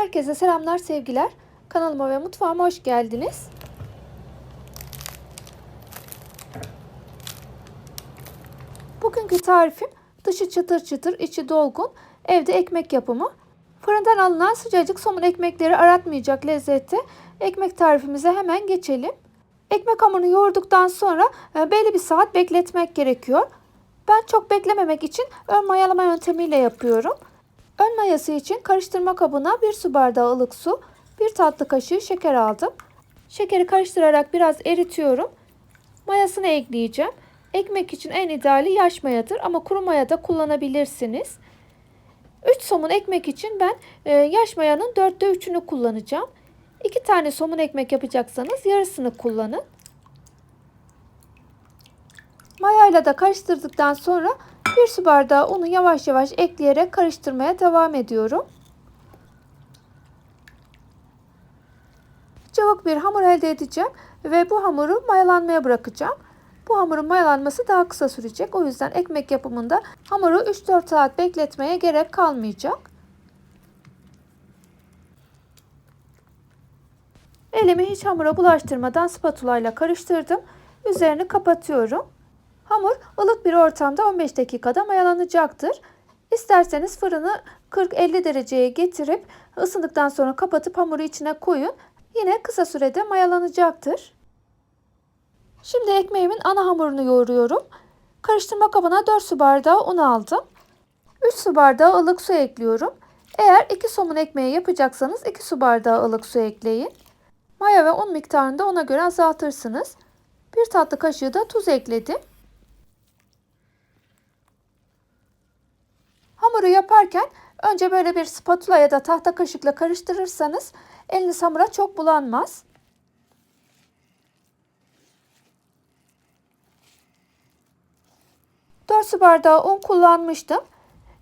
Herkese selamlar, sevgiler. Kanalıma ve mutfağıma hoş geldiniz. Bugünkü tarifim dışı çıtır çıtır, içi dolgun, evde ekmek yapımı. Fırından alınan sıcacık somun ekmekleri aratmayacak lezzette. Ekmek tarifimize hemen geçelim. Ekmek hamurunu yoğurduktan sonra e, belli bir saat bekletmek gerekiyor. Ben çok beklememek için ön mayalama yöntemiyle yapıyorum. Ön mayası için karıştırma kabına 1 su bardağı ılık su, 1 tatlı kaşığı şeker aldım. Şekeri karıştırarak biraz eritiyorum. Mayasını ekleyeceğim. Ekmek için en ideali yaş mayadır ama kuru maya da kullanabilirsiniz. 3 somun ekmek için ben e, yaş mayanın 4'te 3'ünü kullanacağım. 2 tane somun ekmek yapacaksanız yarısını kullanın. Mayayla da karıştırdıktan sonra bir su bardağı unu yavaş yavaş ekleyerek karıştırmaya devam ediyorum. Cıvık bir hamur elde edeceğim ve bu hamuru mayalanmaya bırakacağım. Bu hamurun mayalanması daha kısa sürecek. O yüzden ekmek yapımında hamuru 3-4 saat bekletmeye gerek kalmayacak. Elimi hiç hamura bulaştırmadan spatula ile karıştırdım. Üzerini kapatıyorum. Hamur ılık bir ortamda 15 dakikada mayalanacaktır. İsterseniz fırını 40-50 dereceye getirip ısındıktan sonra kapatıp hamuru içine koyun. Yine kısa sürede mayalanacaktır. Şimdi ekmeğimin ana hamurunu yoğuruyorum. Karıştırma kabına 4 su bardağı un aldım. 3 su bardağı ılık su ekliyorum. Eğer 2 somun ekmeği yapacaksanız 2 su bardağı ılık su ekleyin. Maya ve un miktarını da ona göre azaltırsınız. 1 tatlı kaşığı da tuz ekledim. Hamuru yaparken önce böyle bir spatula ya da tahta kaşıkla karıştırırsanız eliniz hamura çok bulanmaz. Su bardağı un kullanmıştım.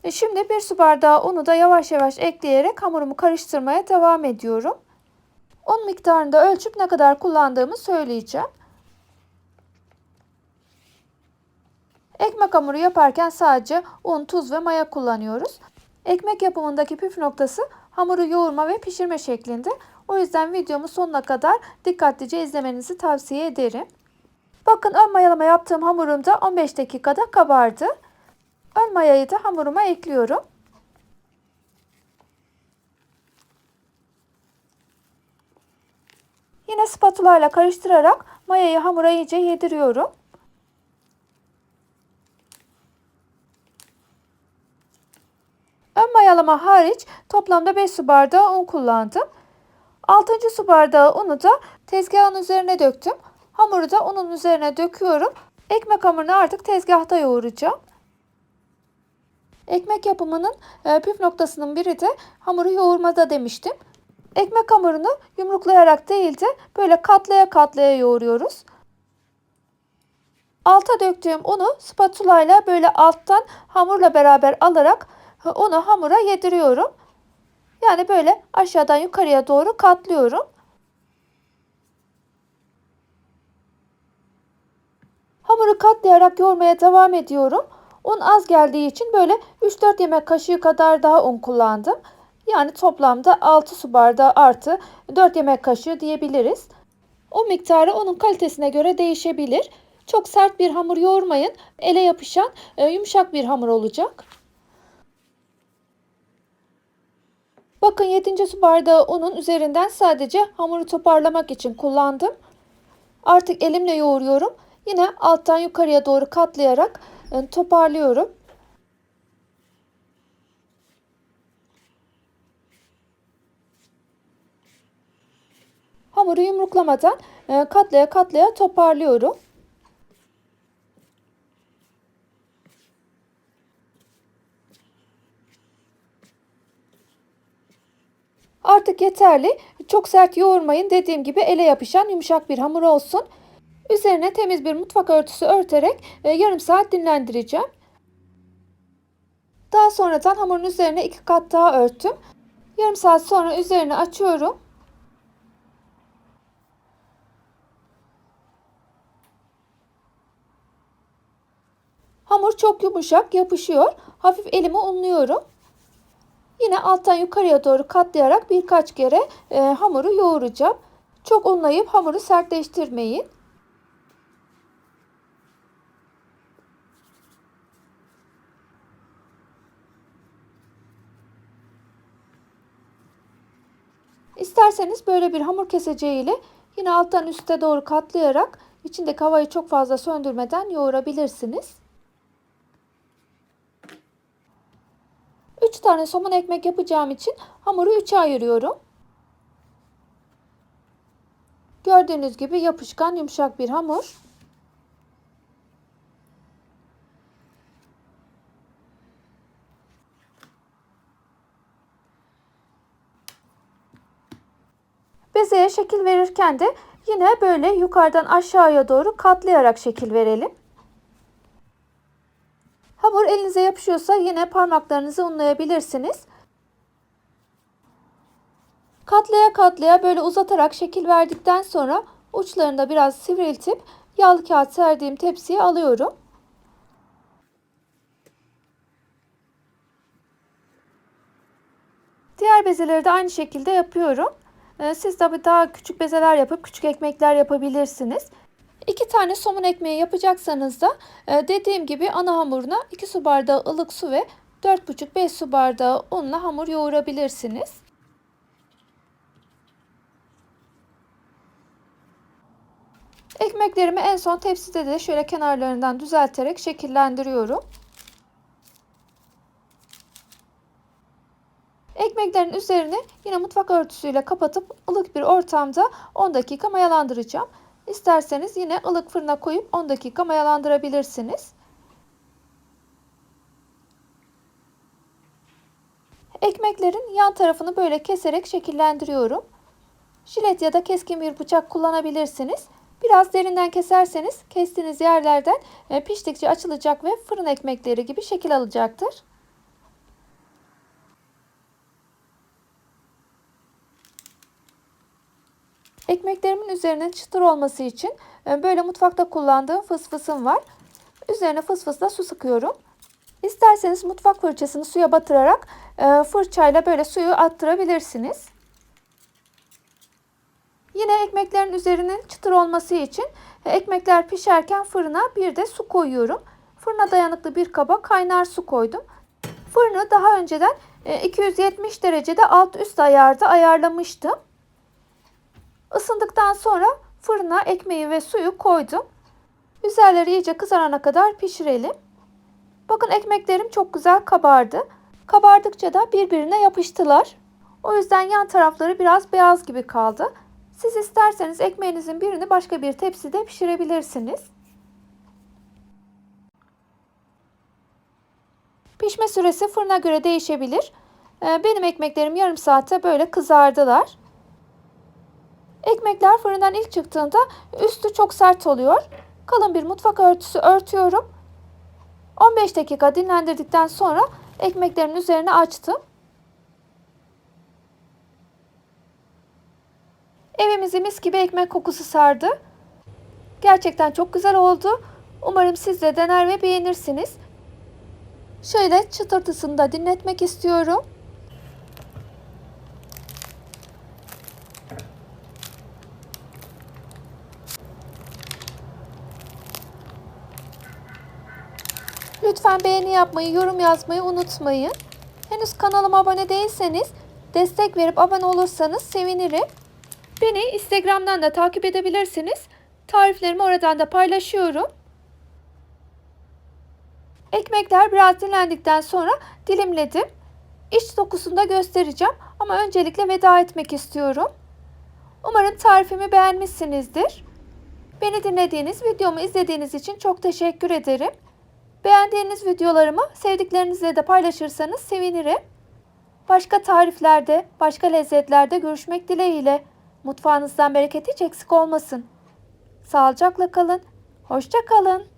E, şimdi bir su bardağı unu da yavaş yavaş ekleyerek hamurumu karıştırmaya devam ediyorum. Un miktarını da ölçüp ne kadar kullandığımı söyleyeceğim. Ekmek hamuru yaparken sadece un, tuz ve maya kullanıyoruz. Ekmek yapımındaki püf noktası hamuru yoğurma ve pişirme şeklinde. O yüzden videomu sonuna kadar dikkatlice izlemenizi tavsiye ederim. Bakın ön mayalama yaptığım hamurum da 15 dakikada kabardı. Ön mayayı da hamuruma ekliyorum. Yine spatula ile karıştırarak mayayı hamura iyice yediriyorum. Ön mayalama hariç toplamda 5 su bardağı un kullandım. 6. su bardağı unu da tezgahın üzerine döktüm. Hamuru da unun üzerine döküyorum. Ekmek hamurunu artık tezgahta yoğuracağım. Ekmek yapımının e, püf noktasının biri de hamuru yoğurmada demiştim. Ekmek hamurunu yumruklayarak değil de böyle katlaya katlaya yoğuruyoruz. Alta döktüğüm unu spatula ile böyle alttan hamurla beraber alarak onu hamura yediriyorum. Yani böyle aşağıdan yukarıya doğru katlıyorum. Hamuru katlayarak yoğurmaya devam ediyorum. Un az geldiği için böyle 3-4 yemek kaşığı kadar daha un kullandım. Yani toplamda 6 su bardağı artı 4 yemek kaşığı diyebiliriz. O miktarı unun kalitesine göre değişebilir. Çok sert bir hamur yoğurmayın. Ele yapışan e, yumuşak bir hamur olacak. Bakın 7. su bardağı unun üzerinden sadece hamuru toparlamak için kullandım. Artık elimle yoğuruyorum. Yine alttan yukarıya doğru katlayarak e, toparlıyorum. Hamuru yumruklamadan e, katlaya katlaya toparlıyorum. Artık yeterli. Çok sert yoğurmayın. Dediğim gibi ele yapışan yumuşak bir hamur olsun. Üzerine temiz bir mutfak örtüsü örterek e, yarım saat dinlendireceğim. Daha sonradan hamurun üzerine iki kat daha örttüm. Yarım saat sonra üzerine açıyorum. Hamur çok yumuşak yapışıyor. Hafif elimi unluyorum. Yine alttan yukarıya doğru katlayarak birkaç kere e, hamuru yoğuracağım. Çok unlayıp hamuru sertleştirmeyin. İsterseniz böyle bir hamur keseceğiyle yine alttan üste doğru katlayarak içindeki havayı çok fazla söndürmeden yoğurabilirsiniz. 3 tane somun ekmek yapacağım için hamuru 3'e ayırıyorum. Gördüğünüz gibi yapışkan yumuşak bir hamur. Bezeye şekil verirken de yine böyle yukarıdan aşağıya doğru katlayarak şekil verelim. Hamur elinize yapışıyorsa yine parmaklarınızı unlayabilirsiniz. Katlaya katlaya böyle uzatarak şekil verdikten sonra uçlarında biraz sivriltip yağlı kağıt serdiğim tepsiye alıyorum. Diğer bezeleri de aynı şekilde yapıyorum. Ee, siz tabi daha küçük bezeler yapıp küçük ekmekler yapabilirsiniz. İki tane somun ekmeği yapacaksanız da e, dediğim gibi ana hamuruna 2 su bardağı ılık su ve 4,5-5 su bardağı unla hamur yoğurabilirsiniz. Ekmeklerimi en son tepside de şöyle kenarlarından düzelterek şekillendiriyorum. Ekmeklerin üzerini yine mutfak örtüsüyle kapatıp ılık bir ortamda 10 dakika mayalandıracağım. İsterseniz yine ılık fırına koyup 10 dakika mayalandırabilirsiniz. Ekmeklerin yan tarafını böyle keserek şekillendiriyorum. Jilet ya da keskin bir bıçak kullanabilirsiniz. Biraz derinden keserseniz kestiğiniz yerlerden e, piştikçe açılacak ve fırın ekmekleri gibi şekil alacaktır. Ekmeklerimin üzerinin çıtır olması için e, böyle mutfakta kullandığım fısfısım var. Üzerine fısfısla su sıkıyorum. İsterseniz mutfak fırçasını suya batırarak e, fırçayla böyle suyu attırabilirsiniz. Yine ekmeklerin üzerinin çıtır olması için e, ekmekler pişerken fırına bir de su koyuyorum. Fırına dayanıklı bir kaba kaynar su koydum. Fırını daha önceden 270 derecede alt üst ayarda ayarlamıştım. Isındıktan sonra fırına ekmeği ve suyu koydum. Üzerleri iyice kızarana kadar pişirelim. Bakın ekmeklerim çok güzel kabardı. Kabardıkça da birbirine yapıştılar. O yüzden yan tarafları biraz beyaz gibi kaldı. Siz isterseniz ekmeğinizin birini başka bir tepside pişirebilirsiniz. Pişme süresi fırına göre değişebilir. Ee, benim ekmeklerim yarım saatte böyle kızardılar. Ekmekler fırından ilk çıktığında üstü çok sert oluyor. Kalın bir mutfak örtüsü örtüyorum. 15 dakika dinlendirdikten sonra ekmeklerin üzerine açtım. Evimizi mis gibi ekmek kokusu sardı. Gerçekten çok güzel oldu. Umarım siz de dener ve beğenirsiniz. Şöyle çıtırtısını da dinletmek istiyorum. Lütfen beğeni yapmayı, yorum yazmayı unutmayın. Henüz kanalıma abone değilseniz destek verip abone olursanız sevinirim. Beni Instagram'dan da takip edebilirsiniz. Tariflerimi oradan da paylaşıyorum. Ekmekler biraz dinlendikten sonra dilimledim. İç dokusunu da göstereceğim ama öncelikle veda etmek istiyorum. Umarım tarifimi beğenmişsinizdir. Beni dinlediğiniz, videomu izlediğiniz için çok teşekkür ederim. Beğendiğiniz videolarımı sevdiklerinizle de paylaşırsanız sevinirim. Başka tariflerde, başka lezzetlerde görüşmek dileğiyle. Mutfağınızdan bereket hiç eksik olmasın. Sağlıcakla kalın. Hoşça kalın.